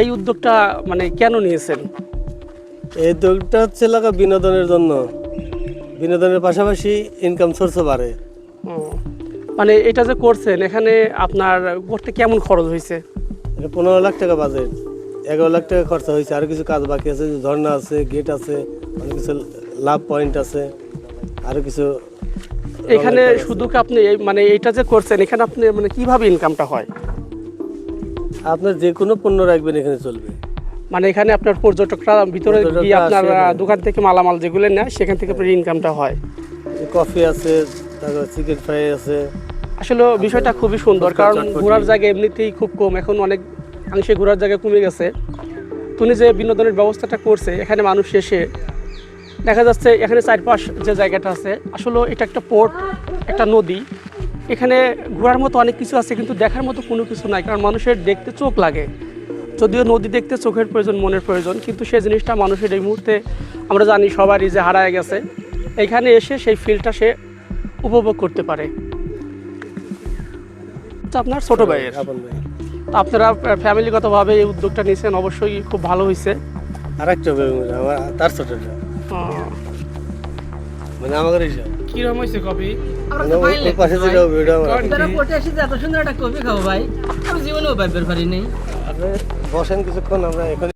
এই উদ্যোগটা মানে কেন নিয়েছেন? এই উদ্যোগটা হচ্ছে এলাকা বিনোদনের জন্য। বিনোদনের পাশাপাশি ইনকাম সোর্সও বাড়ে। মানে এটা যে করছেন এখানে আপনার করতে কেমন খরচ হয়েছে? পনেরো লাখ টাকা বাজেট এগারো লাখ টাকা খরচা হয়েছে। আরও কিছু কাজ বাকি আছে ঝর্ণা আছে গেট আছে অনেক কিছু লাভ পয়েন্ট আছে আরও কিছু এখানে। শুধু আপনি মানে এটা যে করছেন এখানে আপনি মানে কীভাবে ইনকামটা হয়? আপনার যে কোনো পণ্য রাখবেন এখানে চলবে। মানে এখানে আপনার পর্যটকরা ভিতরে গিয়ে আপনার। দোকান থেকে মালামাল যেগুলো নেয় সেখান থেকে আপনার ইনকামটা হয়। কফি আছে তারপর চিকেন ফ্রাই আছে। আসলে বিষয়টা খুবই সুন্দর কারণ ঘোরার জায়গা এমনিতেই খুব কম। এখন অনেক অংশে ঘোরার জায়গা কমে গেছে। তুমি যে বিনোদনের ব্যবস্থাটা করছে এখানে মানুষ এসে। দেখা যাচ্ছে এখানে চারপাশ যে জায়গাটা আছে আসলে এটা একটা পোর্ট একটা নদী। এখানে ঘোরার মতো অনেক কিছু আছে কিন্তু দেখার মতো কোনো কিছু নাই কারণ মানুষের দেখতে চোখ লাগে। যদিও নদী দেখতে চোখের প্রয়োজন মনের প্রয়োজন কিন্তু সেই জিনিসটা মানুষের এই মুহূর্তে আমরা জানি সবারই যে হারায় গেছে। এখানে এসে সেই ফিলটা সে উপভোগ করতে পারে। আপনার ছোট ভাইয়ের। আপনারা ফ্যামিলিগতভাবে এই উদ্যোগটা নিয়েছেন অবশ্যই খুব ভালো হয়েছে আর একটা আমার তার ছোটটা মানে আমাদের হিসাব কীরকম হয়েছে কপি পাশে যেটা ভিডিও আমার আপনারা পটে আসি যে এত সুন্দর একটা কপি খাও ভাই। আমি জীবনেও ভাইবার পারি নাই। আপনি বসেন কিছুক্ষণ আমরা এখন